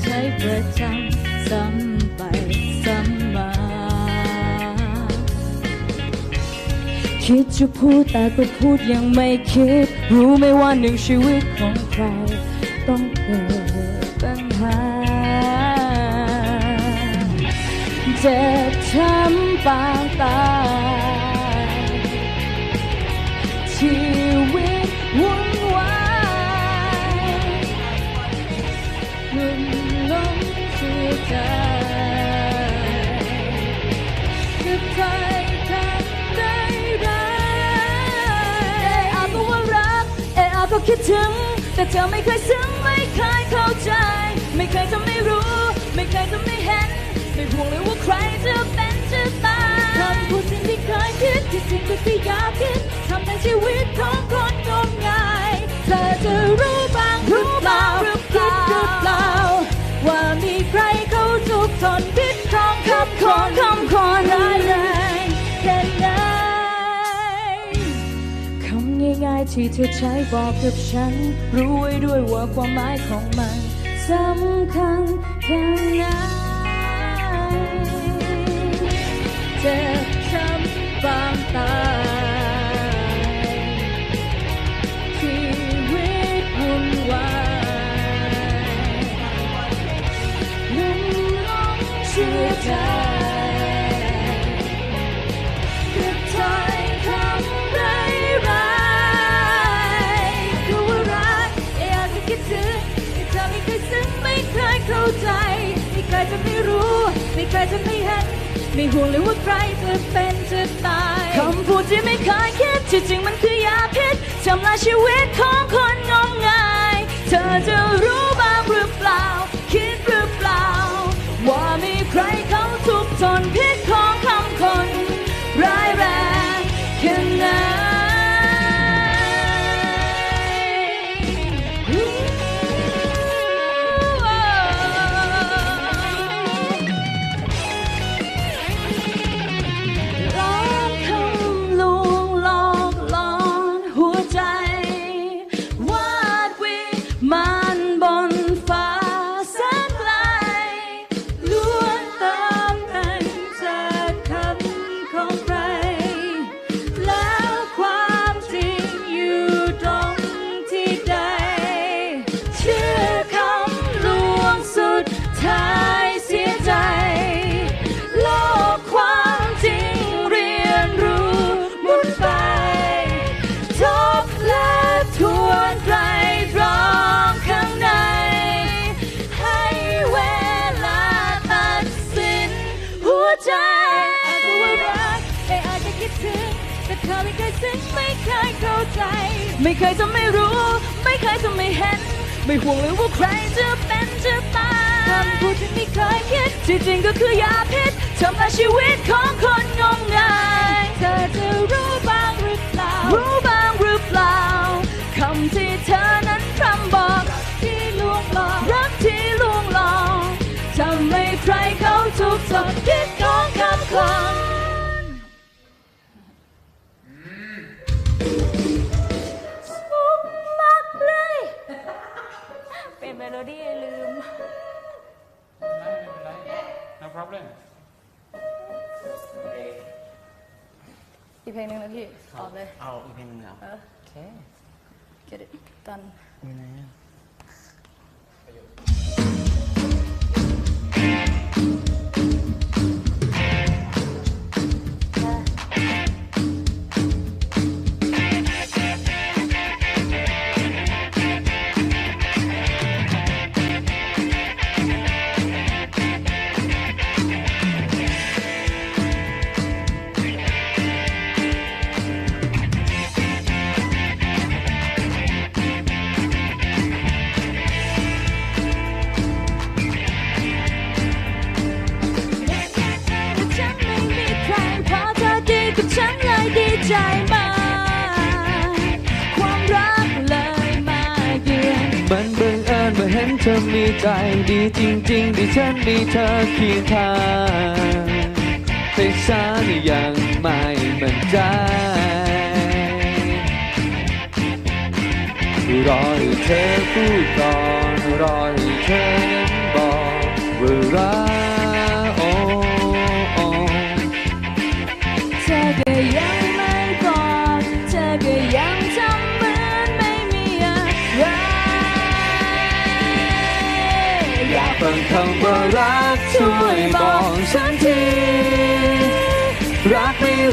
ใช้เธอใช้ประจำซ้ำไปซ้ำมา คิดจะพูดแต่ก็พูดยังไม่คิด รู้ไหมว่าหนึ่งชีวิตของใคร ต้องเกิดปัญหาเจ็บช้ำปางตายชีวิตวุ่น จะใครทำได้ไรเอ้าก็ว่ารักเอออาก็คิดถึง แต่เธอไม่เคยซึ้งไม่เคยเข้าใจ ไม่เคยจะไม่รู้ ไม่เคยจะไม่เห็น ไม่ห่วงเลยว่าใครจะเป็นจะตายคำพูดสิ่งที่เคยคิดที่จริงก็ที่อยากคิดทำในชีวิตของคนงม ที่เธอใช้บอกกับฉัน รู้ไว้ด้วยว่าความหมายของมันสำคัญแค่ไหนเจ็บช้ำบางตายชีวิตวุ่นวายลุ่มหลงเชื่อใจ ไม่เคยจะไม่เห็นไม่ห่วงเลยว่าใครจะเป็นจะตายคำพูดที่ไม่เคยคิดที่จริงมันคือยาพิษทำลายชีวิตของคนงมงาย เธอจะรู้บ้างหรือเปล่า คิดหรือเปล่า ว่ามีใครเขาทุกข์ทนพิษ ใจอาจจะว่ารักแต่อาจจะคิดถึงแต่เธอไม่เคยซึ้งไม่เคยเข้าใจ ไม่เคยจะไม่รู้ ไม่เคยจะไม่เห็น ไม่ห่วงเลยว่าใครจะเป็นจะตายคำพูดที่ไม่เคยคิดที่จริงก็คือยาพิษทำลายชีวิตของคนงมงาย เลย เอาอีกเพลงหนึงเหรอเออ โอเค get it done อยู่ไหนอะแต่ เมื่อเห็นเธอมีใจดีจริงๆที่ฉันมีเธอเคียงข้างแต่ฉันยังไม่มั่นใจรอให้เธอพูดก่อนรอให้เธอนั้นบอกว่ารัก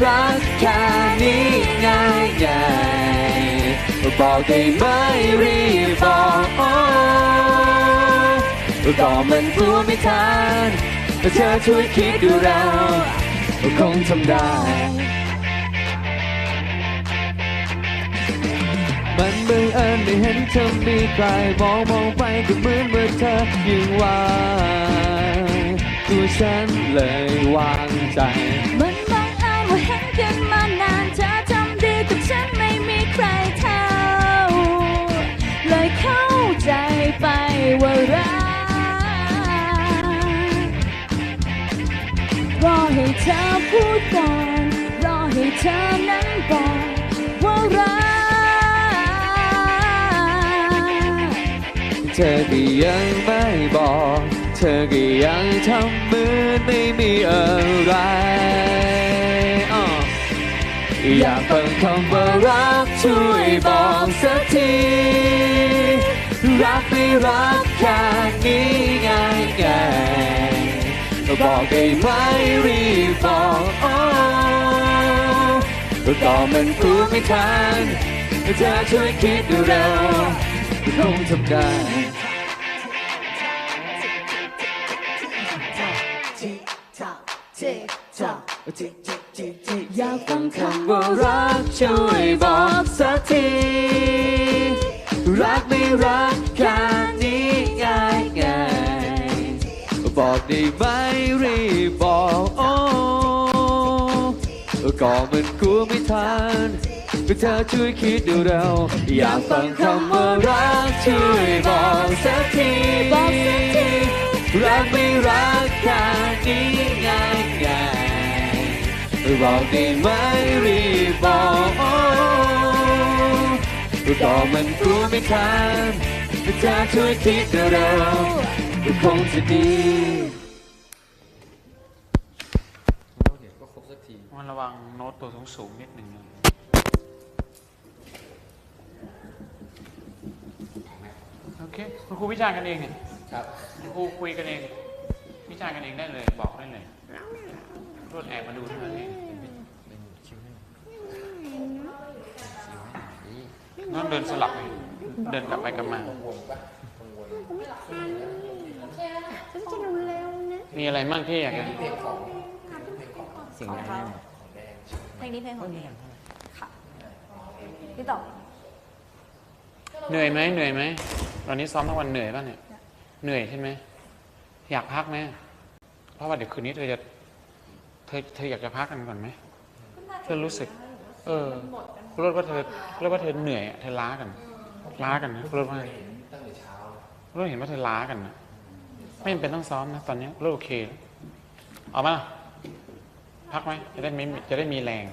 รักแค่นี้ง่ายง่ายบอกได้ไหมรีบบอกโอ้ก็มันกลัวไม่ทันแต่เธอช่วยคิดดูเราคงทำได้ มันบังเอิญได้เห็นเธอมีใครมองมองไปก็เหมือนว่าเธอยิ่งวานตัวฉันเลยวางใจ กันมานานเธอทำดีกับฉันไม่มีใครเท่า เลยเข้าใจไปว่ารักรอให้เธอพูดก่อนรอให้เธอนั้นบอกว่ารักเธอก็ยังไม่บอก เธอก็ยังทำเหมือนไม่มีอะไร อยากฟังคำว่ารักช่วยบอกสักที รักไม่รักแค่นี้ง่ายง่ายบอกได้ไหมรีบบอกโอ้ก็มันพูดไม่ทันเธอช่วยคิดดูเราคงทำได้จิกจักจิกจักจิก อยากฟังคำว่ารักช่วยบอกสักที รักไม่รักแค่นี้ง่ายง่ายบอกได้ไหมรีบบอกโอ้ก็มันกลัวไม่ทันเธอช่วยคิดดูเรา อยากฟังคำว่ารักช่วยบอกสักทีบอกสักทีรักไม่รักแค่นี้ บอกได้ไหมรีบบอกโอ้ก็มันกลัวไม่ทันก็เธอช่วยคิดดูเราคงจะดีมันระวังโน้ตตัวสูงสูงนิดหนึ่งโอเคคุณครูวิจารณ์กันเองเนี่ยครับคุณครูคุยกันเองวิจารณ์กันเองได้เลยบอกได้เลยรวดแอบมาดูเท่านั้นเอง นั่นเดินสลับไปเดินกลับไปกลับมามีอะไรมั่งที่อยากจะสิ่งนั้นเพลงนี้เพลงของเองค่ะพี่ต่อเหนื่อยไหมเหนื่อยไหมตอนนี้ซ้อมทั้งวันเหนื่อยป่ะเนี่ย เหนื่อยใช่ไหมอยากพักไหมเพราะว่าเดี๋ยวคืนนี้เธอจะเธอเธออยากจะพักกันก่อนไหมเธอรู้สึก เออคุณรถว่าเธอคุณรถว่าเธอเหนื่อยอะเธอล้ากันล้ากันนะคุณรถว่าคุณรถเห็นว่าเธอล้ากันนะไม่จำเป็นต้องซ้อมนะ ตอนนี้คุณรถโอเคแล้วเอามาพักไหมจะได้ไม่จะได้มีแรง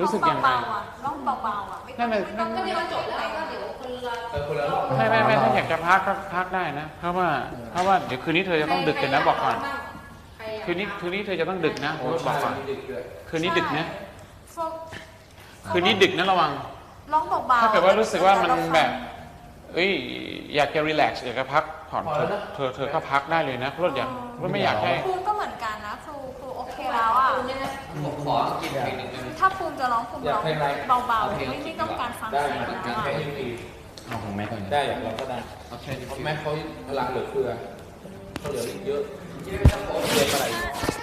รู้สึกยังไงร้องเบาๆอะนั่นเลยนั่นก็มีวันจบแล้วก็เดี๋ยวคนละไม่ไม่ไม่ถ้าอยากจะพักก็พักได้นะ เพราะว่าเพราะว่าเดี๋ยวคืนนี้เธอจะต้องดึกเลยนะบอกก่อน คืนนี้คืนนี้เธอจะต้องดึกนะบอกก่อนคืนนี้ดึกนะคืนนี้ดึกนะระวัง ร้องเบาๆถ้าเกิดว่ารู้สึกว่ามันแบบ เอ้ยอยากจะรีแลกซ์อยากจะพักผ่อนเธอเธอเธอก็พักได้เลยนะรถอยากรถไม่อยากให้ครูก็เหมือนกันนะครูครูโอเคแล้วอะผมขอกินเพลงหนึ่งได้ไหม ถ้าภูมิจะร้องภูมิร้องอยากเพลงอะไรเบาๆไม่ไม่ต้องการฟังได้เสียงเหมือนแล้กันวเพลอะงดีเอาของแม่ก่อนได้อยากเราก็ได้เอาแค่นี้เพราะแม่เขาพลังเหลือเฟือเขาเหลืออีกเยอะ เยอะอะไร